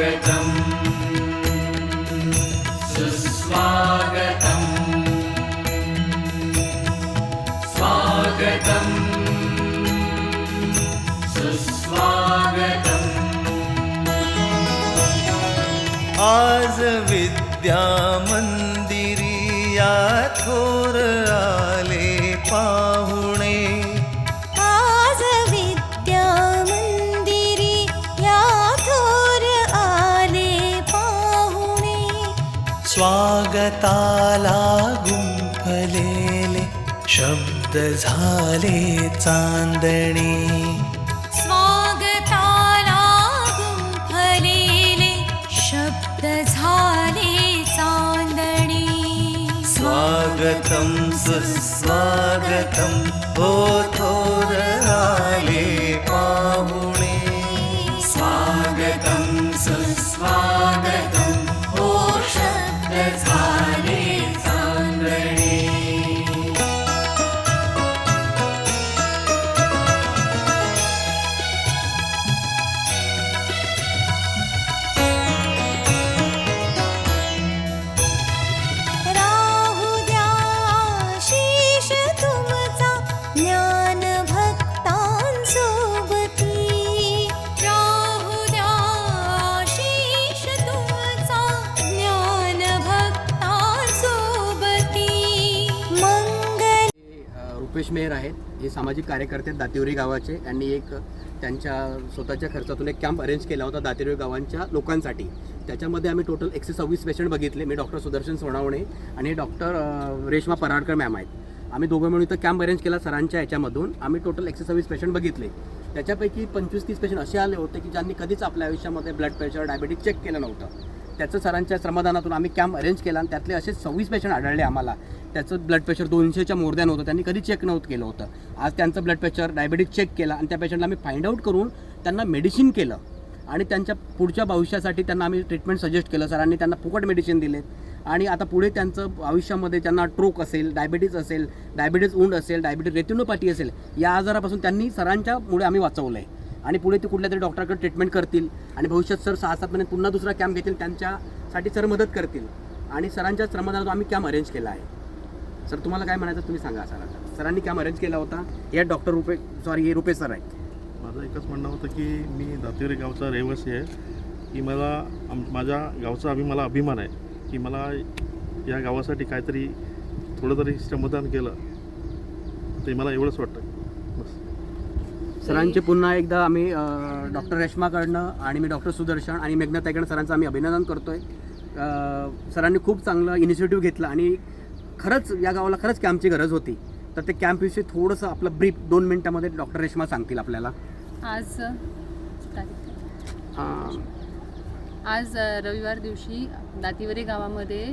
स्वागतम्। सुस्वागतम्। स्वागतम्। सुस्वागतम्। आज विद्या मंदिरी या थोर आले पाहुणे गुंफलेले शब्द झाले चांदणे। स्वागताला गुंफलेले शब्द झाले चांदणे। स्वागतं सुस्वागतं हो थोर आले पाहुणे। स्वागतं सुस्वागतं रुपेश मेहर आहेत. हे सामाजिक कार्यकर्ते आहेत दातिवरी गावाचे. यांनी एक त्यांच्या स्वतःच्या खर्चातून एक कॅम्प अरेंज केला होता दातिवरी गावांच्या लोकांसाठी. त्याच्यामध्ये आम्ही टोटल एकशे सव्वीस पेशंट बघितले. मी डॉक्टर सुदर्शन सोनावणे आणि डॉक्टर रेश्मा पराडकर मॅम आहेत. आम्ही दोघं मिळून इथं कॅम्प अरेंज केला सरांच्या याच्यामधून. आम्ही टोटल एकशे सव्वीस पेशंट बघितले. त्याच्यापैकी पंचवीस तीस पेशंट असे आले होते की ज्यांनी कधीच आपल्या आयुष्यामध्ये ब्लड प्रेशर डायबिटीज चेक केलं नव्हतं. त्याचं सरांच्या श्रमदानातून आम्ही कॅम्प अरेंज केला आणि त्यातले असे सव्वीस पेशंट आढळले आम्हाला. त्याचं ब्लड प्रेशर दोनशेच्या मोरद्यान होतं. त्यांनी कधी चेक नव्हतं केलं होतं. आज त्यांचं ब्लड प्रेशर डायबिटीज चेक केला आणि त्या पेशंटला आम्ही फाइंड आउट करून त्यांना मेडिसिन केलं. आणि त्यांच्या पुढच्या भविष्यासाठी त्यांना आम्ही ट्रीटमेंट सजेस्ट केलं. सरांनी त्यांना फुकट मेडिसिन दिले आणि आता पुढे त्यांचं आयुष्यामध्ये त्यांना ट्रोक असेल डायबिटीज असेल डायबिटीज उंड असेल डायबिटीज रेटिनोपॅथी असेल या आजारापासून त्यांनी सरांच्यामुळे आम्ही वाचवलं आहे आणि पुढे ते कुठल्या तरी डॉक्टरकडे ट्रीटमेंट करतील. आणि भविष्यात सर सहा सात महिन्यात पुन्हा दुसरा कॅम्प घेतील त्यांच्यासाठी सर मदत करतील. आणि सरांच्या श्रमदानात आम्ही कॅम्प अरेंज केला आहे. सर तुम्हाला काय म्हणायचं तुम्ही सांगा सरांना सरांनी कॅम्प अरेंज केला होता. या डॉक्टर रुपे सॉरी हे रुपे सर आहेत. माझं एकच म्हणणं होतं की मी दातिवरी गावचा रहिवासी आहे. की मला आम माझ्या गावचा अभि मला अभिमान आहे की मला या गावासाठी काहीतरी थोडं तरी श्रमदान केलं. ते मला एवढंच वाटतं. सरांचे पुन्हा एकदा आम्ही डॉक्टर रेश्माकडनं आणि मी डॉक्टर सुदर्शन आणि मेघनाताईकडनं सरांचं आम्ही अभिनंदन करतोय. सरांनी खूप चांगलं इनिशिएटिव्ह घेतलं आणि खरंच या गावाला खरंच कॅम्पची गरज होती. तर ते कॅम्पविषयी थोडंसं आपलं ब्रीफ दोन मिनटामध्ये डॉक्टर रेश्मा सांगतील आपल्याला. आज आज रविवार दिवशी दातिवरी गावामध्ये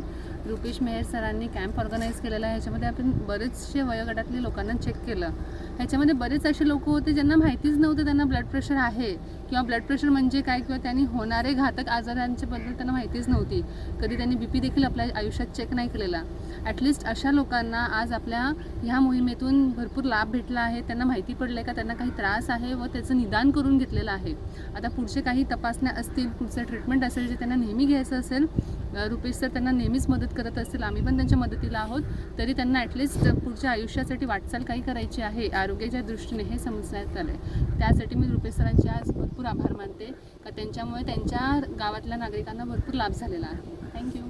रुपेश मेहर सरांनी कॅम्प ऑर्गनाईज केलेला आहे. ह्याच्यामध्ये आपण बरेचसे वयोगटातले लोकांना चेक केलं. ह्याच्यामध्ये बरेच असे लोक होते ज्यांना माहितीच नव्हतं त्यांना ब्लड प्रेशर आहे. किंवा ब्लड प्रेशर म्हणजे काय किंवा त्यांनी होणारे घातक आजारांच्याबद्दल त्यांना माहितीच नव्हती. कधी त्यांनी बी पी देखील आपल्या आयुष्यात चेक नाही केलेला. ॲटलिस्ट अशा लोकांना आज आपल्या ह्या मोहिमेतून भरपूर लाभ भेटला आहे. त्यांना माहिती पडलं आहे का? त्यांना काही त्रास आहे व त्याचं निदान करून घेतलेलं आहे. आता पुढचे काही तपासण्या असतील पुढचं ट्रीटमेंट असेल जे त्यांना नेहमी घ्यायचं असेल रुपेश सर त्यांना नेहमीच मदत करत असतील. आम्ही पण त्यांच्या मदतीला आहोत. तरी त्यांना ॲटलिस्ट पुढच्या आयुष्यासाठी वाटचाल काही करायची आहे आरोग्याच्या दृष्टीने हे समजण्यात आलं आहे त्यासाठी मी रुपेश सरांचे आज भरपूर आभार मानते. का त्यांच्यामुळे त्यांच्या गावातल्या नागरिकांना भरपूर लाभ झालेला आहे. थँक्यू